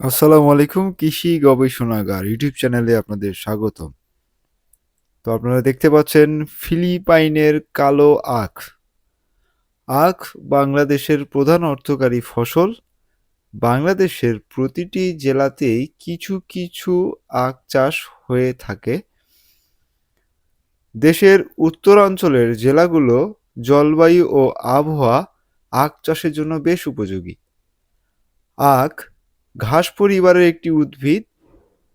আসসালামু আলাইকুম, কৃষি গবেষণাগার ইউটিউব চ্যানেলে আপনাদের স্বাগতম। তো আপনারা দেখতে পাচ্ছেন ফিলিপাইনের কালো আখ। আখ বাংলাদেশের প্রধান অর্থকারী ফসল। বাংলাদেশের প্রতিটি জেলাতেই কিছু কিছু আখ চাষ হয়ে থাকে। দেশের উত্তরাঞ্চলের জেলাগুলো জলবায়ু ও আবহাওয়া আখ চাষের জন্য বেশ উপযোগী। আখ ঘাস পরিবারের একটি উদ্ভিদ,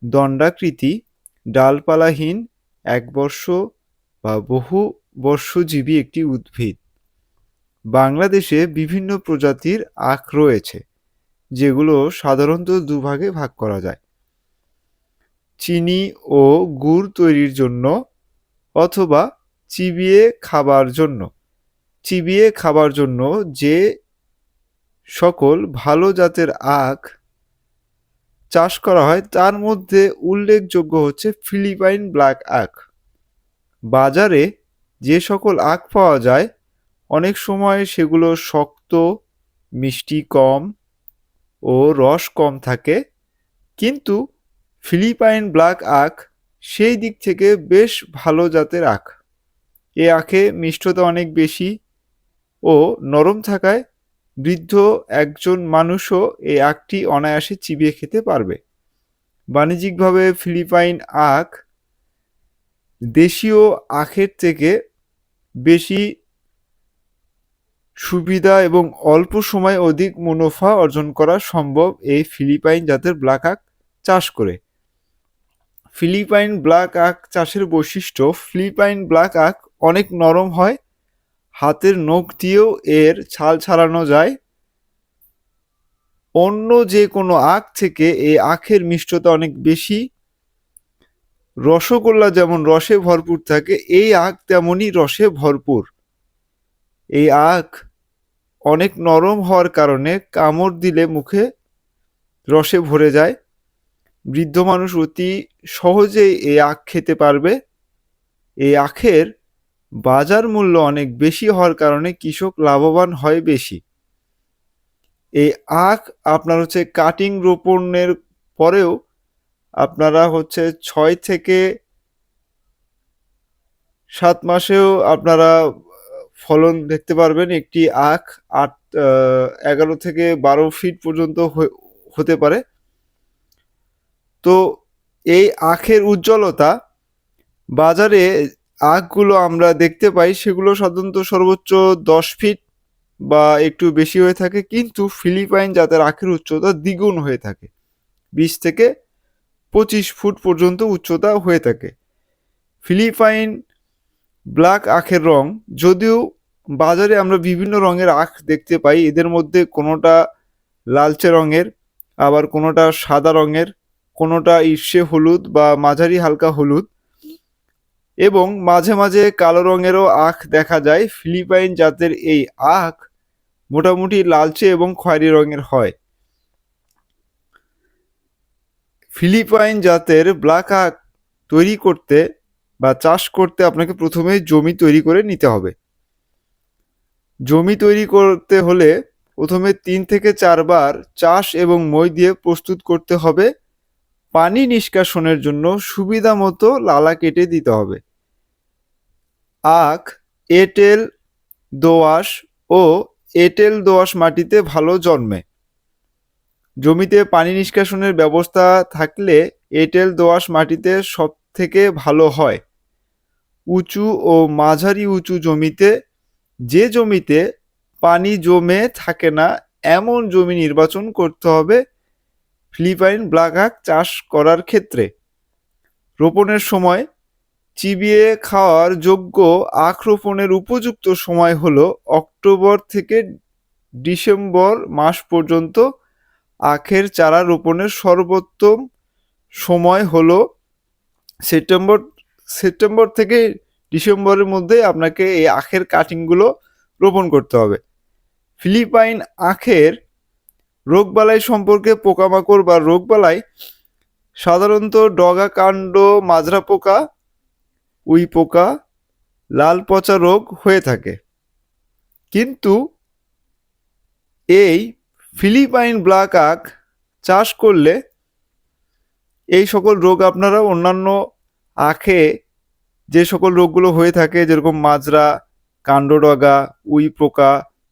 দণ্ডাকৃতি, ডালপালাহীন একবর্ষ বা বহু বর্ষজীবী একটি উদ্ভিদ। বাংলাদেশে বিভিন্ন প্রজাতির আখ রয়েছে, যেগুলো সাধারণত দুভাগে ভাগ করা যায়। চিনি ও গুড় তৈরির জন্য অথবা চিবিয়ে খাবার জন্য। চিবিয়ে খাবার জন্য যে সকল ভালো জাতের আখ চাষ করা হয়, তার মধ্যে উল্লেখযোগ্য হচ্ছে ফিলিপাইন ব্ল্যাক আখ। বাজারে যে সকল আখ পাওয়া যায়, অনেক সময় সেগুলো শক্ত, মিষ্টি কম ও রস কম থাকে। কিন্তু ফিলিপাইন ব্ল্যাক আখ সেই দিক থেকে বেশ ভালো জাতের আখ। এ আখে মিষ্টতা অনেক বেশি ও নরম থাকায় বৃদ্ধ একজন মানুষও এই আখটি অনায়াসে চিবিয়ে খেতে পারবে। বাণিজ্যিকভাবে ফিলিপাইন আখ দেশীয় আখের থেকে বেশি সুবিধা এবং অল্প সময় অধিক মুনাফা অর্জন করা সম্ভব এই ফিলিপাইন জাতের ব্ল্যাক আখ চাষ করে। ফিলিপাইন ব্ল্যাক আখ চাষের বৈশিষ্ট্য, ফিলিপাইন ব্ল্যাক আখ অনেক নরম হয় হাতের নখ দিয়েও এর ছাল ছাড়ানো যায়। অন্য যে কোনো আখ থেকে এই আখের মিষ্টতা অনেক বেশি। রসগোল্লা যেমন রসে ভরপুর থাকে, এই আখ তেমনই রসে ভরপুর। এই আখ অনেক নরম হওয়ার কারণে কামড় দিলে মুখে রসে ভরে যায়। বৃদ্ধ মানুষ অতি সহজেই এই আখ খেতে পারবে। এই আখের বাজার মূল্য অনেক বেশি হওয়ার কারণে কৃষক লাভবান হয় বেশি। এই আখ আপনার হচ্ছে কাটিং রোপণের পরেও আপনারা হচ্ছে ছয় থেকে সাত মাসেও আপনারা ফলন দেখতে পারবেন একটি আখ আট এগারো থেকে বারো ফিট পর্যন্ত হতে পারে। তো এই আখের উজ্জ্বলতা বাজারে আখগুলো আমরা দেখতে পাই, সেগুলো সাধারণত সর্বোচ্চ দশ ফিট বা একটু বেশি হয়ে থাকে, কিন্তু ফিলিপাইন জাতের আখের উচ্চতা দ্বিগুণ হয়ে থাকে। বিশ থেকে পঁচিশ ফুট পর্যন্ত উচ্চতা হয়ে থাকে। ফিলিপাইন ব্ল্যাক আখের রং, যদিও বাজারে আমরা বিভিন্ন রঙের আখ দেখতে পাই, এদের মধ্যে কোনোটা লালচে রঙের, আবার কোনোটা সাদা রঙের, কোনোটা ঈর্ষে হলুদ বা মাঝারি হালকা হলুদ। এবং মাঝে মাঝে কালো রঙেরও আখ দেখা যায়। ফিলিপাইন জাতের এই আখ মোটামুটি লালচে এবং খয়েরি রঙের হয়। ফিলিপাইন জাতের ব্ল্যাক আখ তৈরি করতে বা চাষ করতে আপনাকে প্রথমে জমি তৈরি করে নিতে হবে। জমি তৈরি করতে হলে প্রথমে তিন থেকে চারবার চাষ এবং মই দিয়ে প্রস্তুত করতে হবে। পানি নিষ্কাশনের জন্য সুবিধা মতো লালা কেটে দিতে হবে। আখ, এঁটেল, দোআঁশ ও এঁটেল দোআঁশ মাটিতে ভালো জন্মে। জমিতে পানি নিষ্কাশনের ব্যবস্থা থাকলে এঁটেল দোআঁশ মাটিতে সব থেকে ভালো হয়। উঁচু ও মাঝারি উঁচু জমিতে, যে জমিতে পানি জমে থাকে না, এমন জমি নির্বাচন করতে হবে ফিলিপাইন ব্ল্যাক আখ চাষ করার ক্ষেত্রে। রোপণের সময় চিবিয়ে খাওয়ার যোগ্য আখ রোপণের উপযুক্ত সময় হল অক্টোবর থেকে ডিসেম্বর মাস পর্যন্ত। আখের চারা রোপণের সর্বোত্তম সময় হলো সেপ্টেম্বর সেপ্টেম্বর থেকে ডিসেম্বরের মধ্যে আপনাকে এই আখের কাটিংগুলো রোপণ করতে হবে। ফিলিপাইন আখের রোগবালাই সম্পর্কে পোকামাকড় বা রোগবালাই সাধারণত ডগা কাণ্ড মাজরা পোকা উই পোকা, লাল পচা রোগ হয়ে থাকে। কিন্তু এই ফিলিপাইন ব্ল্যাক আখ চাষ করলে এই সকল রোগ আপনারা অন্যান্য আখে যে সকল রোগগুলো হয়ে থাকে, যেরকম মাজরা, কাণ্ডডগা, উই পোকা,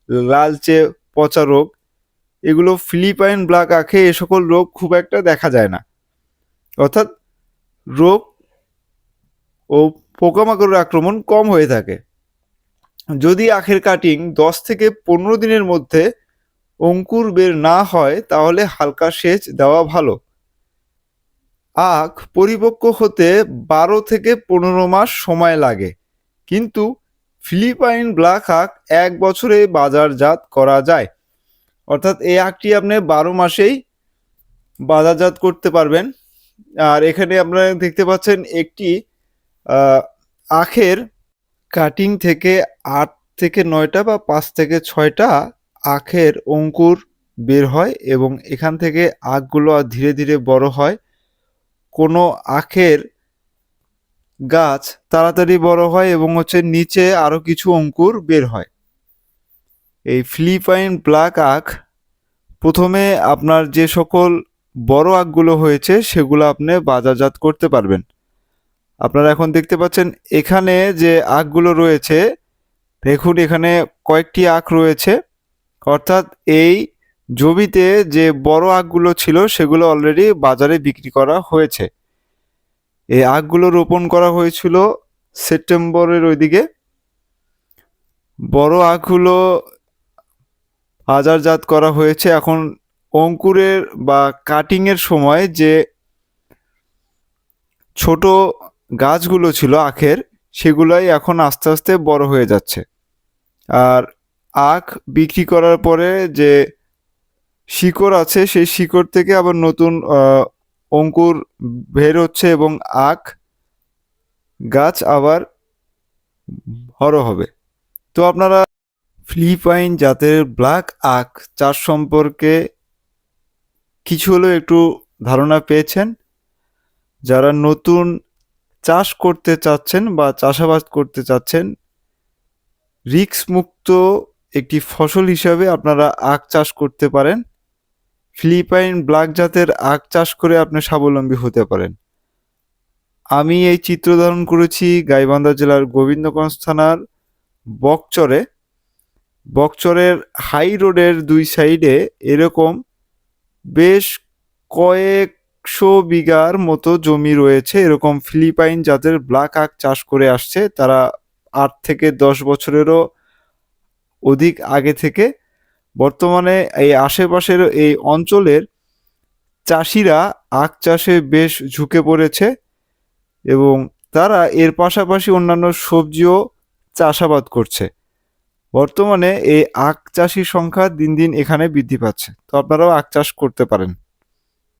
লালচে পচা রোগ, এগুলো ফিলিপাইন ব্ল্যাক আখে এ সকল রোগ খুব একটা দেখা যায় না। অর্থাৎ রোগ ও পোকামাকড়ের আক্রমণ কম হয়ে থাকে। যদি আখের কাটিং দশ থেকে পনেরো দিনের মধ্যে অঙ্কুর বের না হয়, তাহলে হালকা সেচ দেওয়া ভালো। আখ পরিপক্ক হতে বারো থেকে পনেরো মাস সময় লাগে। কিন্তু ফিলিপাইন ব্ল্যাক আখ এক বছরে বাজারজাত করা যায়। অর্থাৎ এই আখটি আপনি বারো মাসেই বাজারজাত করতে পারবেন। আর এখানে আপনারা দেখতে পাচ্ছেন একটি আখের কাটিং থেকে আট থেকে নয়টা বা পাঁচ থেকে ছয়টা আখের অঙ্কুর বের হয় এবং এখান থেকে আখগুলো আর ধীরে ধীরে বড় হয়। কোনো আখের গাছ তাড়াতাড়ি বড় হয় এবং হচ্ছে নিচে আরও কিছু অঙ্কুর বের হয়। এই ফিলিপাইন ব্ল্যাক আখ প্রথমে আপনার যে সকল বড় আখগুলো হয়েছে সেগুলো আপনি বাজারজাত করতে পারবেন। আপনারা এখন দেখতে পাচ্ছেন এখানে যে আখগুলো রয়েছে, দেখুন এখানে কয়েকটি আখ রয়েছে। অর্থাৎ এই জমিতে যে বড় আখগুলো ছিল, সেগুলো অলরেডি বাজারে বিক্রি করা হয়েছে। এই আখগুলো রোপণ করা হয়েছিল সেপ্টেম্বরের ওইদিকে। বড় আখগুলো বাজারজাত করা হয়েছে এখন অঙ্কুরের বা কাটিংয়ের সময় যে ছোট গাছগুলো ছিল আখের, সেগুলাই এখন আস্তে আস্তে বড় হয়ে যাচ্ছে। আর আখ বিক্রি করার পরে যে শিকড় আছে, সেই শিকড় থেকে আবার নতুন অঙ্কুর বের হচ্ছে এবং আখ গাছ আবার বড় হবে। তো আপনারা ফিলিপাইন জাতের ব্ল্যাক আখ চাষ সম্পর্কে কিছু হলেও একটু ধারণা পেয়েছেন। যারা নতুন চাষ করতে চাচ্ছেন বা চাষাবাদ করতে চাচ্ছেন রিস্ক মুক্ত একটি ফসল হিসাবে আপনারা আখ চাষ করতে পারেন। ফিলিপাইন ব্ল্যাক জাতের আখ চাষ করে আপনি স্বাবলম্বী হতে পারেন। আমি এই চিত্র ধারণ করেছি গাইবান্ধা জেলার গোবিন্দগঞ্জ থানার বকচরে। বকচরের হাই রোডের দুই সাইডে এরকম বেশ কয়েকশো বিঘার মতো জমি রয়েছে। এরকম ফিলিপাইন জাতের ব্ল্যাক আখ চাষ করে আসছে। তারা আট থেকে দশ বছরেরও অধিক আগে থেকে বর্তমানে এই আশেপাশের এই অঞ্চলের চাষিরা আখ চাষে বেশ ঝুঁকে পড়েছে এবং তারা এর পাশাপাশি অন্যান্য সবজিও চাষাবাদ করছে। বর্তমানে এই আখ চাষির সংখ্যা দিন দিন এখানে বৃদ্ধি পাচ্ছে। তো আপনারাও আখ চাষ করতে পারেন।